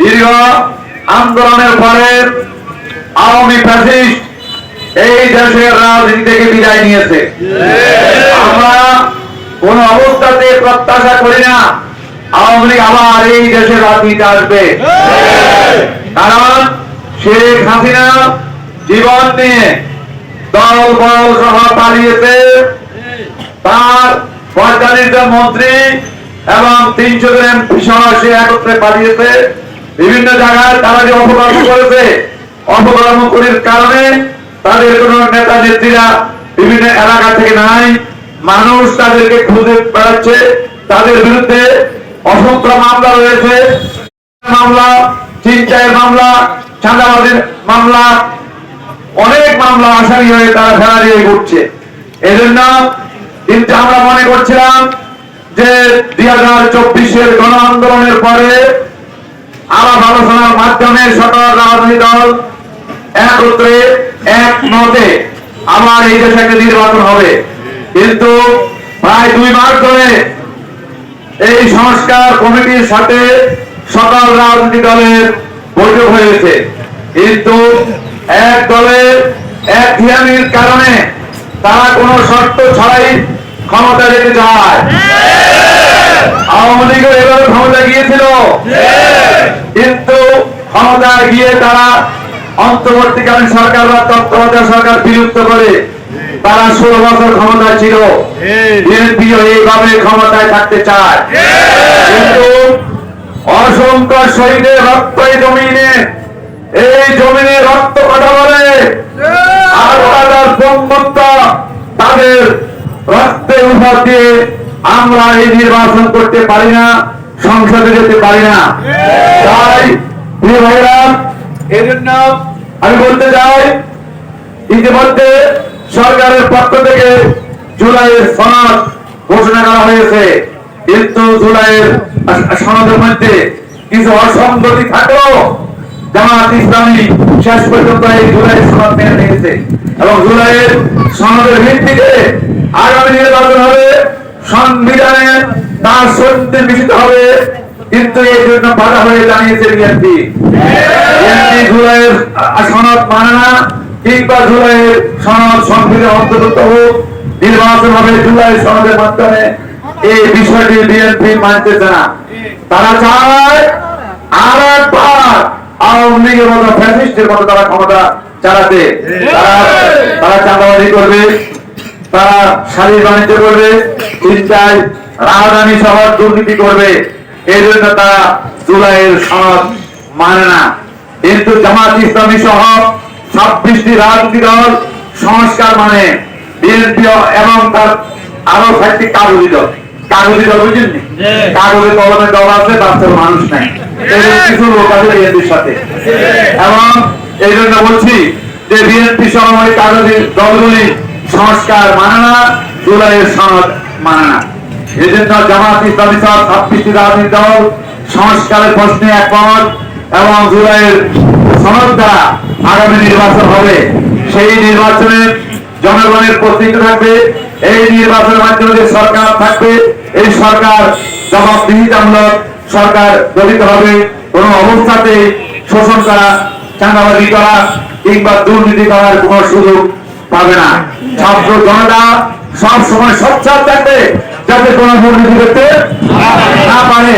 দীর্ঘ আন্দোলনের পরে আওয়ামী ফ্যাসিস্ট এই দেশের রাজনীতি থেকে বিদায় নিয়েছে। আমরা কোন অবস্থাতে প্রত্যাশা করি না, আওয়ামী লীগ আবার এই দেশের রাজনীতি আসবে। কারণ শেখ হাসিনা জীবন নিয়ে দল বল সহ পালিয়েছে। তার পঁয়তাল্লিশ জন মন্ত্রী এবং তিনশো জন এমপি সহ সে একত্রে পালিয়েছে। বিভিন্ন জায়গায় তারা যে অপকর্ম করেছে অপকর্ম করার কারণে তাদের কোন নেতা নেত্রীরা বিভিন্ন এলাকা থেকে নাই, মানুষ তাদেরকে খুঁজে বেড়াচ্ছে, তাদের বিরুদ্ধে অসংখ্য মামলা রয়েছে। মামলা চিন্তায়ের মামলা চাঁদাবাদের মামলা, অনেক মামলা আসামি হয়ে তারা ফেরা দিয়ে ঘুরছে। এই জন্য কিন্তু আমরা মনে করছিলাম যে দুই হাজার চব্বিশের গণ আন্দোলনের পরে আলাপ আলোচনার মাধ্যমে সকল রাজনৈতিক দল একত্রে এক মতে আবার এই দেশে একটা নির্বাচন হবে। কিন্তু প্রায় দুই মাস ধরে এই সংস্কার কমিটির সাথে সকল রাজনৈতিক দলের বৈঠক হয়েছে কিন্তু এক দলের এক ধিয়ানির কারণে তারা কোনো শর্ত ছাড়াই ক্ষমতা যেতে চায় আওয়ামী লীগের এবার ক্ষমতা গিয়েছিল। কিন্তু ক্ষমতা গিয়ে তারা অন্তর্বর্তীকালীন সরকার বা তত্ত্বাবধায়ক সরকার বিলুপ্ত করে তারা ষোলো বছর ক্ষমতা ছিল। বিএনপিও এইভাবে ক্ষমতায় থাকতে চায়। কিন্তু অসংখ্য শহীদের রক্ত এই জমিনে এই জমিনে রক্ত কথা বলে। তাদের রক্তের উপর দিয়ে আমরা এই নির্বাচন করতে পারি না। সংসদে যেতে পারি না। তাই, প্রিয় ভাইরা এই জন্য আমি বলতে চাই, ইতিমধ্যে সরকারের পক্ষ থেকে জুলাইয়ের সনদ ঘোষণা করা হয়েছে। কিন্তু জুলাইয়ের সনদের মধ্যে কিছু অসঙ্গতি থাকলেও জামাত ইসলামী শেষ পর্যন্ত এই জুলাইয়ের সনদ মেনে নিয়েছে। এবং জুলাইয়ের সনদের ভিত্তিতে আগামী নির্বাচন হবে সংবিধানে তার সত্যি হবে, কিন্তু এই জন্য বাধা হয়ে জানিয়েছে বিএনপি সনদ মানে না, কিংবা জুলাইয়ের সনদ অন্তর্ভুক্ত হোক নির্বাচন হবে জুলাই সনদের মাধ্যমে এই বিষয়টি বিএনপি না। তারা চায় আর একবার আওয়ামী লীগের মতো ফ্যাসিস্টের মতো তারা ক্ষমতা চালাতে। তারা তারা চাঁদাবাজি করবে। তারা শারীর বাণিজ্য করবে চিন্তায় রাজধানী শহর দুর্নীতি করবে। এই জন্য তারা জুলাইয়ের সনদ মানে না। কিন্তু জামাত ইসলামী সহ ছাব্বিশটি রাজনীতি দল সংস্কার মানে বিএনপি এবং তার আরও চারটি কাগজি দল। কাগজি দল বুঝেননি কাগজে কলমে দল আছে বাস্তব মানুষ নাই। কিছু লোক আছে বিএনপির সাথে। এবং এই জন্য বলছি যে বিএনপি সহ কাগজি দলগুলি সংস্কার মানে না, জুলাইয়ের সনদ মানে না। এই জন্য জামাত ইসলামী সহ ছাব্বিশটি রাজনীতি দল সংস্কারের প্রশ্নে একমত এবং জুলাইয়ের সনদ দ্বারা আগামী নির্বাচন হবে। সেই নির্বাচনে জনগণের প্রস্তুতি থাকবে। এই নির্বাচনের মাধ্যমে যে সরকার থাকবে, এই সরকার জবাবদিহিতামূলক সরকার গঠিত হবে। কোন অবস্থাতে শোষণ করা, চাঁদাবাজি করা কিংবা দুর্নীতি করার কোন সুযোগ পাবে না। ছাত্র জনতা সব সময় সচ্ছাদ থাকবে যাতে কোনো দুর্নীতি করতে না পারে।